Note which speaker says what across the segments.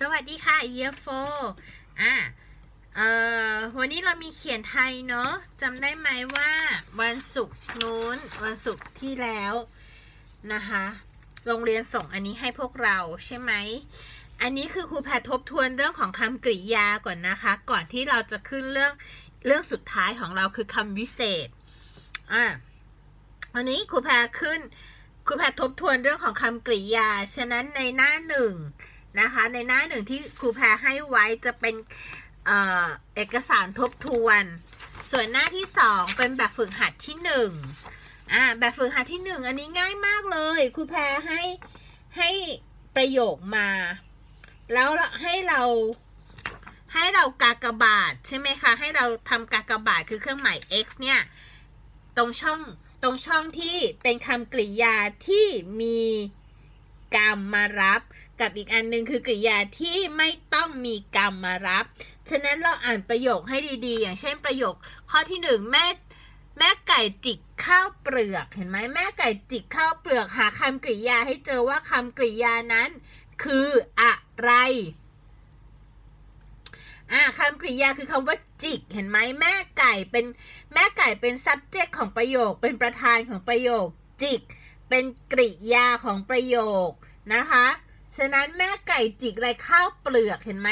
Speaker 1: สวัสดีค่ะเยโฟอะเอ่อวันนี้เรามีเขียนไทยเนาะจำได้ไหมว่าวันศุกร์นู้น วันศุกร์ที่แล้วนะคะ โรงเรียนส่งอันนี้ให้พวกเราใช่ไหม อันนี้คือครูแพททบทวนเรื่องของคำกริยาก่อนนะคะ ก่อนที่เราจะขึ้นเรื่องเรื่องสุดท้ายของเราคือคำวิเศษ อะวันนี้ครูแพรขึ้นครูแพรทบทวนเรื่องของคำกริยา ฉะนั้นในหน้าหนึ่ง นะคะ ในหน้าหนึ่งที่ครูแพรให้ไว้จะเป็นเอเอกสารทบทวน ส่วนหน้าที่สองเป็นแบบฝึกหัดที่หนึ่งอ่าแบบฝึกหัดที่หนึ่งอันนี้ง่ายมากเลยครูแพรให้ให้ประโยคมา แล้วให้เราให้เรากากบาทใช่ไหมคะ ให้เราทำกากบาทคือเครื่องหมาย x เนี่ย ตรงช่องตรงช่องที่เป็นคำกริยาที่มี กรรมมารับ กับอีกอันหนึ่งคือกริยาที่ไม่ต้องมีกรรมมารับ ฉะนั้นเราอ่านประโยคให้ดีๆ อย่างเช่นประโยค ข้อที่หนึ่งแม่แม่ไก่จิกข้าวเปลือกเห็นไหมแม่ไก่จิกข้าวเปลือกหาคำกริยาให้เจอว่าคำกริยานั้น คืออะไรอ่าคำกริยาคือคำว่าจิก เห็นไหมแม่ไก่เป็นแม่ไก่เป็น subject ของประโยค เป็นประธานของประโยคจิก เป็นกริยาของประโยคนะคะ ฉะนั้นแม่ไก่จิกอะไรข้าวเปลือกเห็นไหม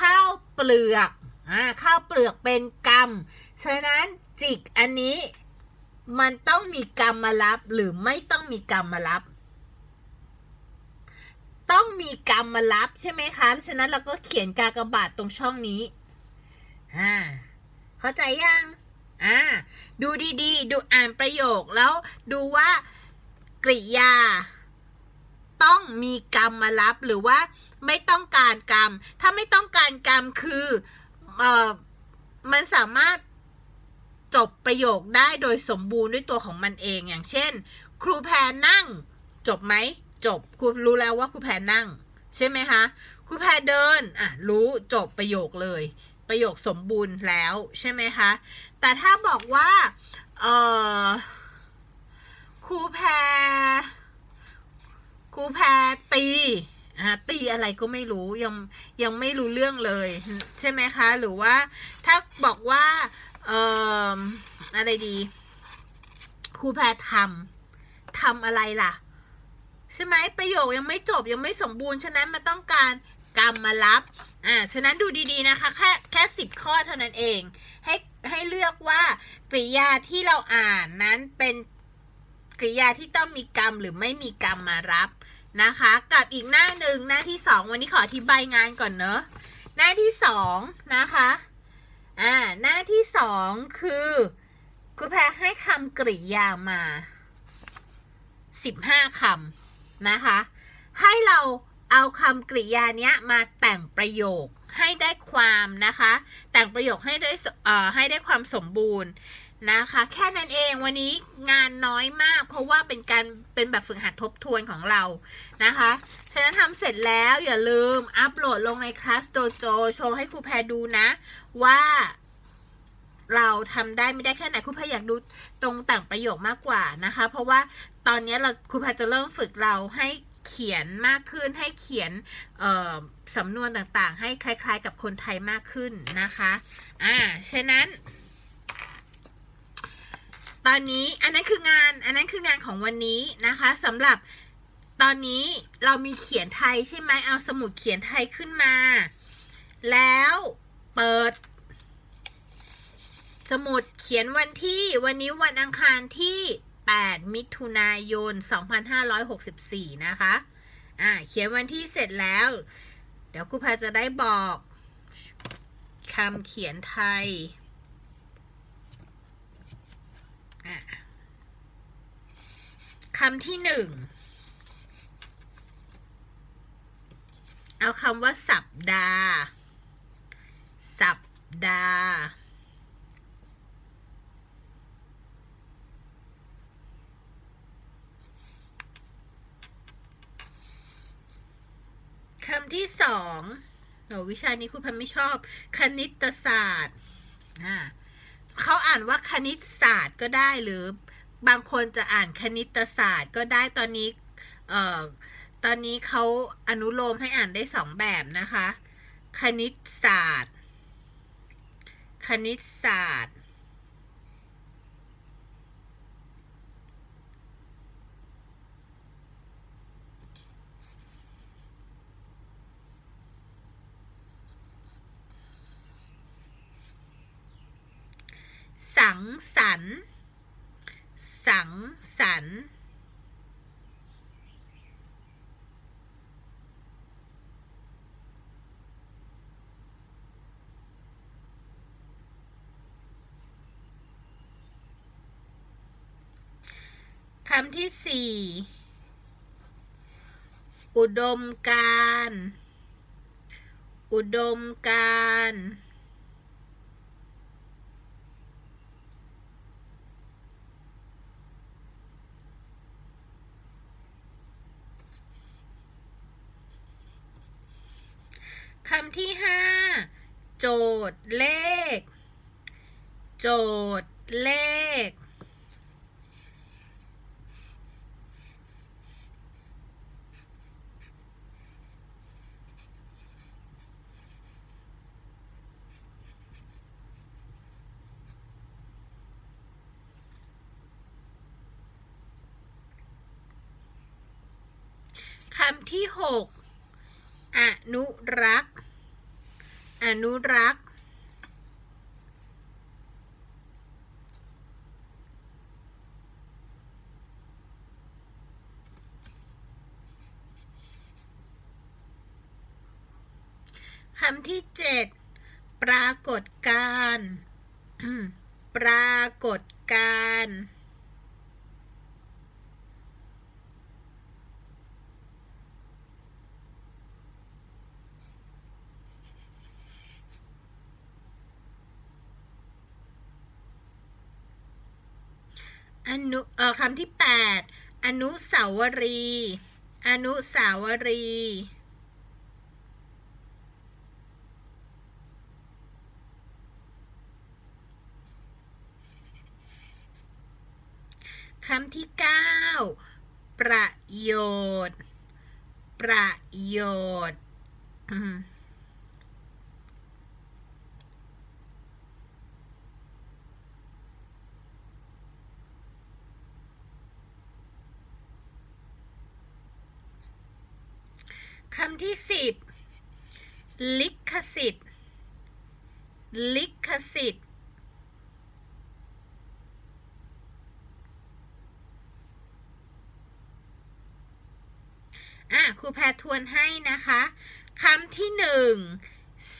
Speaker 1: ข้าวเปลือกอ่าข้าวเปลือกเป็นกรรม ฉะนั้นจิกอันนี้มันต้องมีกรรมมารับหรือไม่ต้องมีกรรมมารับ ต้องมีกรรมมารับใช่ไหมคะ ฉะนั้นเราก็เขียนกากบาทตรงช่องนี้อ่าเข้าใจยังอ่าดูดีๆ ดูอ่านประโยคแล้วดูว่า กริยา ต้องมีกรรมมารับหรือว่าไม่ต้องการกรรม ถ้าไม่ต้องการกรรมคือเออมันสามารถจบประโยคได้โดยสมบูรณ์ด้วยตัวของมันเองอย่างเช่น ครูแพรนั่ง จบไหมจบครูรู้แล้วว่าครูแพรนั่ง ใช่ไหมคะครูแพรเดินอะรู้จบประโยคเลย ประโยคสมบูรณ์แล้วใช่ไหมคะแต่ถ้าบอกว่าเออ รูแพรครูแพรตีอ่าตีอะไรก็ไม่รู้ยังยังไม่รู้เรื่องเลย ใช่ไหมคะ หรือว่าถ้าบอกว่าเอ่ออะไรดีครูแพรทำทำอะไรล่ะ ใช่ไหมประโยคยังไม่จบยังไม่สมบูรณ์ฉะนั้นมันต้องการกรรมมารับอ่าฉะนั้นดูดีๆนะคะ แค่แค่สิบข้อเท่านั้นเอง ให้ให้เลือกว่ากริยาที่เราอ่านนั้นเป็น กริยาที่ต้องมีกรรมหรือไม่มีกรรมมารับนะคะ กับอีกหน้าหนึ่งหน้าที่สองวันนี้ขออธิบายงานก่อนเนอะหน้าที่สองนะคะอ่าหน้าที่สองคือคุณแพรให้คำกริยามาสิบห้าคำนะคะ ให้เราเอาคำกริยาเนี้ยมาแต่งประโยคให้ได้ความนะคะ แต่งประโยคให้ได้เอ่อให้ได้ความสมบูรณ์ นะคะ แค่นั้นเองวันนี้งานน้อยมาก เพราะว่าเป็นการเป็นแบบฝึกหัดทบทวนของเรานะคะฉะนั้นทำเสร็จแล้วอย่าลืมอัปโหลดลงในคลาสโดโจโชว์ให้ครูแพรดูนะ ว่าเราทำได้ไม่ได้แค่ไหนครูแพรอยากดูตรงต่างประโยคมากกว่านะคะ เพราะว่าตอนนี้เราครูแพรจะเริ่มฝึกเราให้เขียนมากขึ้นให้เขียนสำนวนต่างๆ ให้คล้าย ๆ กับคนไทยมากขึ้นนะคะ อ่าฉะนั้น ตอนนี้อันนั้นคืองานอันนั้นคืองานของวันนี้นะคะสำหรับตอนนี้เรามีเขียนไทยใช่ไหมเอาสมุดเขียนไทยขึ้นมา แล้วเปิด สมุดเขียนวันที่วันนี้วันอังคารที่ 8 มิถุนายน 2564 นะคะ อ่า เขียนวันที่เสร็จแล้ว เดี๋ยวครูพาจะได้บอกคำเขียนไทย อะคำที่หนึ่ง เอาคำว่าสัปดาห์ สัปดาห์ คำที่สองโหวิชานี้ครูพันไม่ชอบ คณิตศาสตร์ อ่าเขาอ่านว่าคณิตศาสตร์ก็ได้หรือ บางคนจะอ่านคณิตศาสตร์ก็ได้ตอนนี้เอ่อตอนนี้เขาอนุโลมให้อ่านได้สองแบบนะคะ คณิตศาสตร์ คณิตศาสตร์สังสรรค์ สังสรรค์คำที่สี่ อุดมการ อุดมการ คำที่ห้าโจทย์เลข โจทย์เลข คำที่หก อนุรักษ์ อนุรักษ์ คำที่เจ็ดปรากฏการ ปรากฏการณ์ อนุเอ่อคำที่แปดอนุสาวรีย์อนุสาวรีย์คำที่เก้าประโยชน์ ประโยชน์ คำที่สิบลิขสิทธิ์ ลิขสิทธิ์ อะครูแพรทวนให้นะคะคำที่หนึ่ง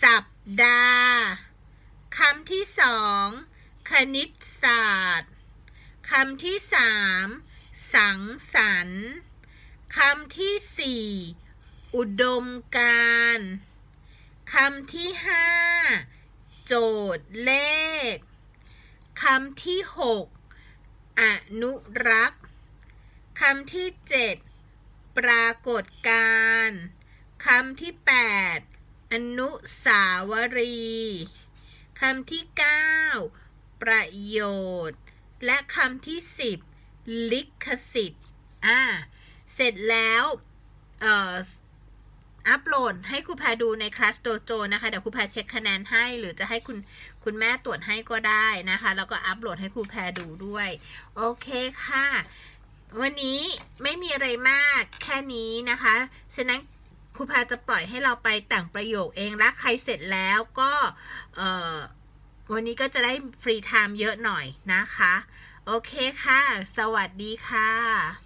Speaker 1: สัปดาห์คำที่สองคณิตศาสตร์คำที่สามสังสรรค์คำที่สี่ อุดมการคำที่ห้าโจทย์เลขคำที่หกอนุรักษ์คำที่เจ็ดปรากฏการคำที่8อนุสาวรีย์คำที่9ประโยชน์ และคำที่10ลิขสิทธิ์อ่าเสร็จแล้วเอ่อ อัปโหลดให้ครูแพรดูในคลาสโดโจนะคะ เดี๋ยวครูแพรเช็คคะแนนให้ หรือจะให้คุณคุณแม่ตรวจให้ก็ได้นะคะ แล้วก็อัปโหลดให้ครูแพรดูด้วย โอเคค่ะ วันนี้ไม่มีอะไรมากแค่นี้นะคะ ฉะนั้นครูพาจะปล่อยให้เราไปแต่งประโยคเองและใครเสร็จแล้วก็วันนี้ก็จะได้ฟรีไทม์เยอะหน่อยนะคะ โอเคค่ะ สวัสดีค่ะ